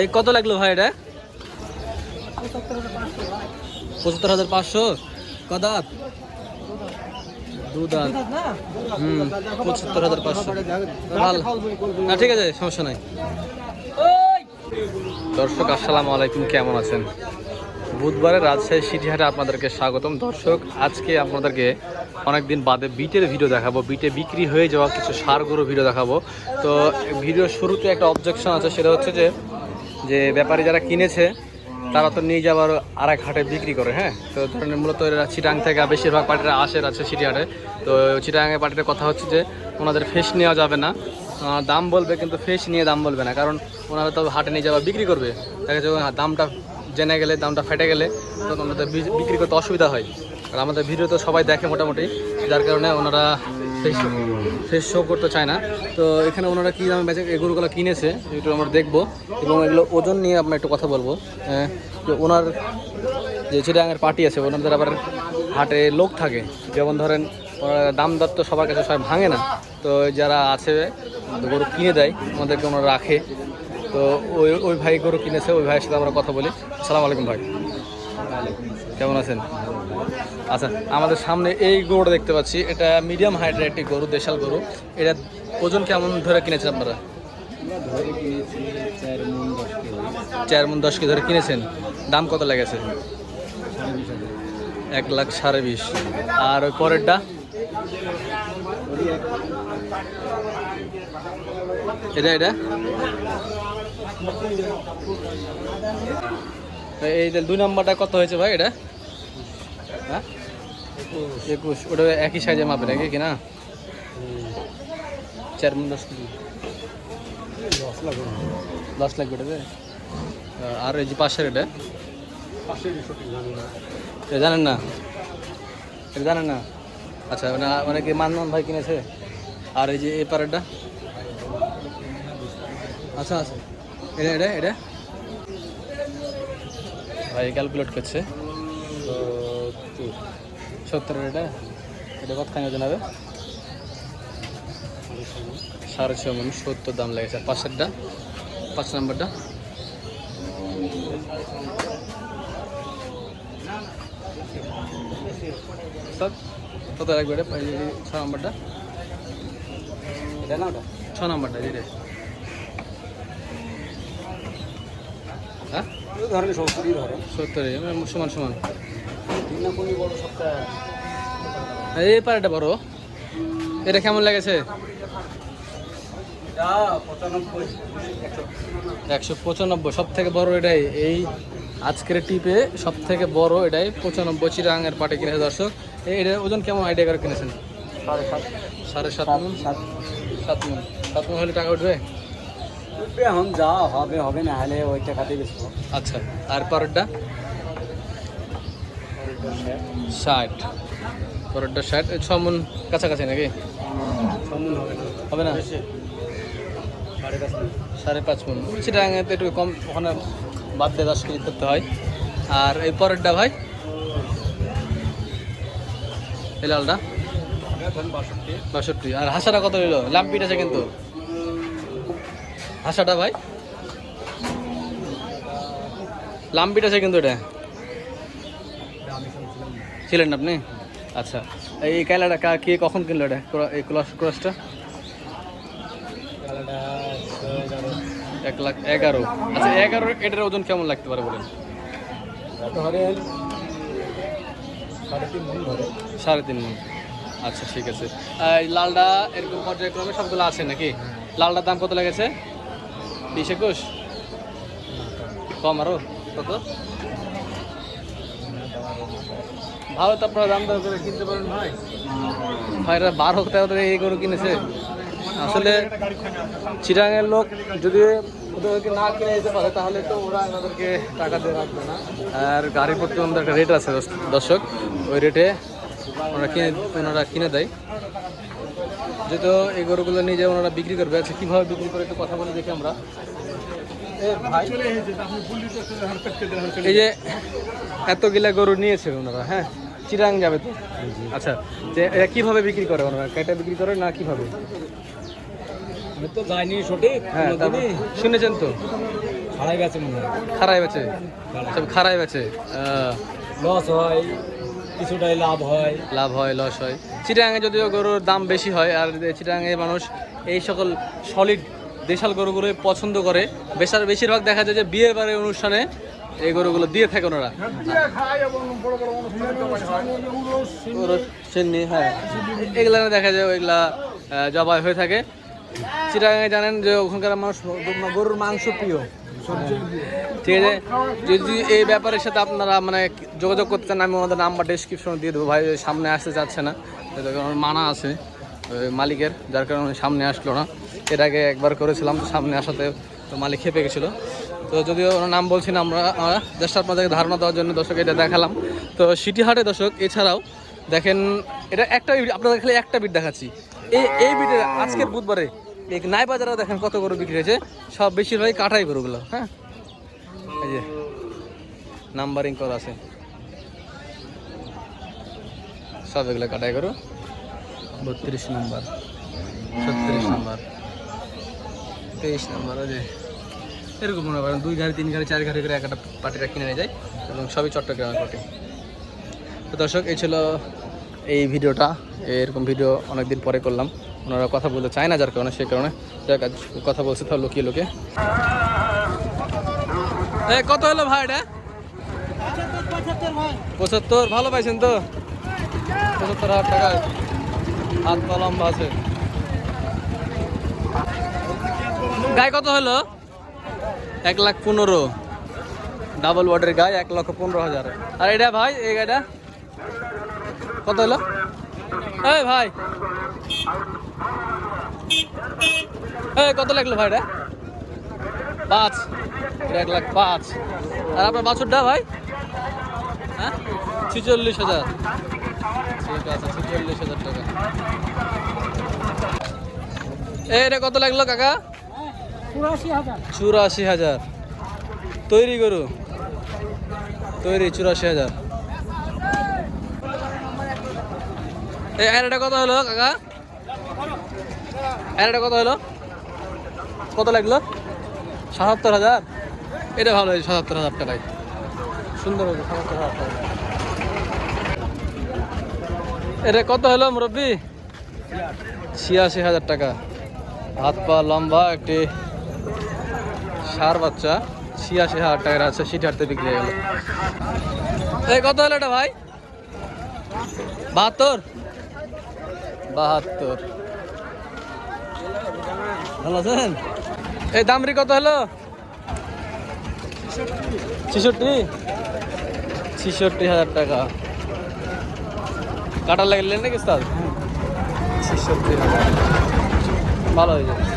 এই কত লাগল ভাই এটা? পঁচাত্তর হাজার পাঁচশো। কদাত পঁচাত্তর হাজার পাঁচশো। ভালো। না, ঠিক আছে, সমস্যা নাই। দর্শক, আসসালামু আলাইকুম, কেমন আছেন? বুধবারে রাজশাহী সিটিহাটে আপনাদেরকে স্বাগতম। দর্শক, আজকে আপনাদেরকে অনেকদিন বাদে বিটের ভিডিও দেখাবো। বিটে বিক্রি হয়ে যাওয়া কিছু সার গরু ভিডিও দেখাবো। তো ভিডিওর শুরুতে একটা অবজেকশন আছে, সেটা হচ্ছে যে যে ব্যাপারী যারা কিনেছে, তারা তো নিয়ে যাবার আর এক হাটে বিক্রি করে হ্যাঁ? তো ধরেন মূলত এরা চিটাং থেকে বেশিরভাগ পার্টিরা আসে আছে সিটিহাটে তো চিটাঙের পার্টির কথা হচ্ছে যে, ওনাদের ফেস নেওয়া যাবে না। দাম বলবে কিন্তু ফেস নিয়ে দাম বলবে না, কারণ ওনারা তো হাটে নিয়ে যাওয়া বিক্রি করবে। দেখা যাচ্ছে দামটা জেনে গেলে, দামটা ফেটে গেলে তখন ওনাদের বিক্রি করতে অসুবিধা হয়। আর আমাদের ভিডিও তো সবাই দেখে মোটামুটি, যার কারণে ওনারা ফেস শো করতে চায় না। তো এখানে ওনারা কী দামে বেচে এই গরুগুলো কিনেছে একটু আমরা দেখব। এবং এগুলো ওজন নিয়ে আমরা একটু কথা বলব। আহ, যে ওনার যে চিটাঙের পার্টি আছে ওনাদের আবার হাটে লোক থাকে। যেমন ধরেন দাম দর তো সবার কাছে সবাই ভাঙে না। তো যারা আছে গরু কিনে দেয় আমাদেরকে ওনারা রাখে। তো ওই ওই ভাই গরু কিনেছে ওই ভাইয়ের সাথে আমরা কথা বলি। সালাম আলাইকুম ভাই। কেমন আছেন? আচ্ছা আমাদের সামনে এই গরুটা দেখতে পাচ্ছি। এটা মিডিয়াম হাইটের একটি গরু, দেশাল গরু। এটা ওজন কেমন ধরে কিনেছেন আপনারা? চার মন দশ কেজি ধরে কিনেছেন। দাম কত লেগেছে? এক লাখ সাড়ে বিশ। আর ওই পরেরটা? এটা এটা? এই দুই নম্বরটা কত হয়েছে ভাই এটা? হ্যাঁ? একুশ। ওটা একই সাইজে মাপে নাকি কি না? চার মন দশ কেজি। দশ লাখ ওটাতে আর এই যে পাশের এটা? জানেন না? এটা জানেন না? আচ্ছা মানে মানে কি মানমান ভাই কিনেছে? আর এই যে এই পারেরটা আচ্ছা আচ্ছা। এটা এটা এটা? ভাই ক্যালকুলেট করছে। তো এটা? এটা কতখানি ওজন হবে? সাড়ে ছয় মন সত্তর দাম লেগেছে। আর পাশেরটা পাঁচ নম্বরটা কত লাগবে এটা? ছ নম্বরটা না ওটা ছ নম্বরটা এই ধরেন সত্তরই সমান সমান। বড় এই পাড়াটা বড়। এটা কেমন লেগেছে? একশো। পঁচানব্বই সব থেকে বড় এটাই। এই আজকের টিপে সব থেকে বড় এটাই পঁচানব্বই চিরাঙের পাটে কিনেছে দর্শক। এটার ওজন কেমন আইডিয়া করে কিনেছেন? সাড়ে সাত। সাড়ে সাত মন সাত। মন সাত মন হলে টাকা উঠবে? এখন যা হবে হবে না হলে ওই টাকাতেই বেশি আচ্ছা আর পরেরটা ষাট। পরেরটা ষাট ছ মন কাছাকাছি নাকি? হবে না। হবে না? সাড়ে পাঁচ মন। চিটাঙেতে একটু কম ওখানে বাদ দিয়ে দশ কেজি করতে হয়। আর এই পরেরটা ভাই? এই লালটা? বাষট্টি। বাষট্টি। আর হাসাটা কত নিল? লাম্পিট আছে কিন্তু। হাসাটা ভাই? লাম্পিট আছে কিন্তু এটা। ছিলেন আপনি? আচ্ছা এই কায়লাটা কা- কখন কিনলো এটা? এই ক্রস, ক্রসটা? কালাটা এক লাখ এগারো। আচ্ছা এগারো, এটার ওজন কেমন লাগতে পারে বলেন? সাড়ে তিন মন। আচ্ছা ঠিক আছে। লালটা এরকম পর্যায়ক্রমে সবগুলো আছে নাকি? লালটার দাম কত লেগেছে? বিশ একুশ? কম আরও, কত? ভালো তো আপনারা দাম দর করে কিনতে পারেন ভাই। ভাইরা বারো টাকা করে এই গরু কিনেছে। আসলে চিরাঙের লোক যদি ওদেরকে না কিনে দিতে পারে, তাহলে তো ওরা আমাদেরকে টাকা দিয়ে রাখবে না। আর গাড়ি প্রতি আমাদের একটা রেট আছে দর্শ- দর্শক, ওই রেটে ওনারা কিনে ওনারা কিনে দেয়। যেহেতু এই গরুগুলো নিয়ে যে ওনারা বিক্রি করবে আচ্ছা কীভাবে বিক্রি করে একটু কথা বলে দেখি আমরা। এই যে এতগুলা গরু নিয়েছে ওনারা হ্যাঁ? চিরাং যাবে তো? আচ্ছা যে এরা কীভাবে বিক্রি করে ওনারা? কেটে বিক্রি করে না কীভাবে? আমি তো যাইনি সঠিক হ্যাঁ শুনেছেন তো? মনে হয়। খারাই বেচে। খারাই বেচে। লস হয়। কিছুটাই লাভ হয়। লাভ হয় লস হয়। চিটাগাঙে যদিও গরুর দাম বেশি হয়, আর চিটাগাঙে মানুষ এই সকল সলিড দেশাল গরুগুলোই পছন্দ করে। বেশার বেশিরভাগ দেখা যায় যে বিয়ের বাড়ির অনুষ্ঠানে এই গরুগুলো দিয়ে থাকে ওনারা। হ্যাঁ। এগুলা দেখা যায়, ওইগুলা জবাই হয়ে থাকে। চিটাগাঙে জানেন যে ওখানকার মানুষ গরুর মাংস প্রিয়। ঠিক আছে? যদি এই ব্যাপারের সাথে আপনারা মানে যোগাযোগ করতে চান, আমি ওনাদের নাম্বার ডেসক্রিপশনে দিয়ে দেবো। ভাই সামনে আসতে চাচ্ছে না। মানা আছে। মালিকের, যার কারণে সামনে আসলো না। এর আগে একবার করেছিলাম, সামনে আসাতে তো মালিক খেপে গেছিল। তো যদিও ওনার নাম বলছি না আমরা জাস্ট আপনাদেরকে ধারণা দেওয়ার জন্য দর্শক এটা দেখালাম। তো সিটি হাটে দর্শক, এছাড়াও দেখেন, এটা একটা আপনাদের খালি একটা বিট দেখাচ্ছি। এই এই বিটের আজকের বুধবারে নাই বাজারেও দেখেন কত গরু বিক্রি হয়েছে। সব বেশিরভাগই কাটাই গরুগুলো হ্যাঁ? এই যে নাম্বারিং করা আছে। সব এগুলো কাটাই করো বত্রিশ নাম্বার, ছত্রিশ নাম্বার, তেইশ নাম্বার যে। এরকম মনে করেন, দুই গাড়ি, তিন গাড়ি, চার গাড়ি করে একটা পার্টিটা কিনে নিয়ে যায় এবং সবই চট্টগ্রামের পার্টি তো দর্শক, এই ছিল এই ভিডিওটা। এরকম ভিডিও অনেকদিন পরে করলাম। ওনারা কথা বলতে চায় না যার কারণে, সেই কারণে। কথা বলছে তাহলে লুকিয়ে লুকিয়ে। এই কত হলো ভাই এটা? পঁচাত্তর, ভালো পাইছেন তো? পঁচাত্তর হাজার টাকা। হাত পা লম্বা আছে। গায়ে কত হলো? এক লাখ পনেরো। ডাবল ওয়ার্ডের গায়ে এক লক্ষ পনেরো হাজার। আর এটা ভাই, এই গাড়িটা কত হলো? এই ভাই। কত লাগল ভাই পাঁচ। এক লাখ পাঁচ। আর আপনার বাছুরটা ভাই? হ্যাঁ? ছিচল্লিশ হাজার। ঠিক আছে ছিচল্লিশ হাজার টাকা। এটা কত লাগল কাকা? চুরাশি হাজার। তৈরি গরু। তৈরি চুরাশি হাজার। এটা কত হলো কাকা। এটা কত হলো? কত লাগল? সাতাত্তর হাজার? এটা ভালো হয়েছে, সাতাত্তর হাজার টাকায় সুন্দর হয়েছে, সাতাত্তর হাজার টাকা। এটা কত হলো মুরব্বী? ছিয়াশি হাজার টাকা। হাত পা লম্বা, একটি সার বাচ্চা। ছিয়াশি হাজার টাকার আছে, সিটি হাটতে বিক্রি হয়ে গেল। এই কত হলো এটা ভাই? বাহাত্তর? বাহাত্তর। ভালো আছেন? এই দামরি কত হলো? ছিষট্টি। ছিষট্টি হাজার টাকা। কাটা লাগলেন নাকি স্যার ছিষট্টি হাজার। ভালো হয়েছে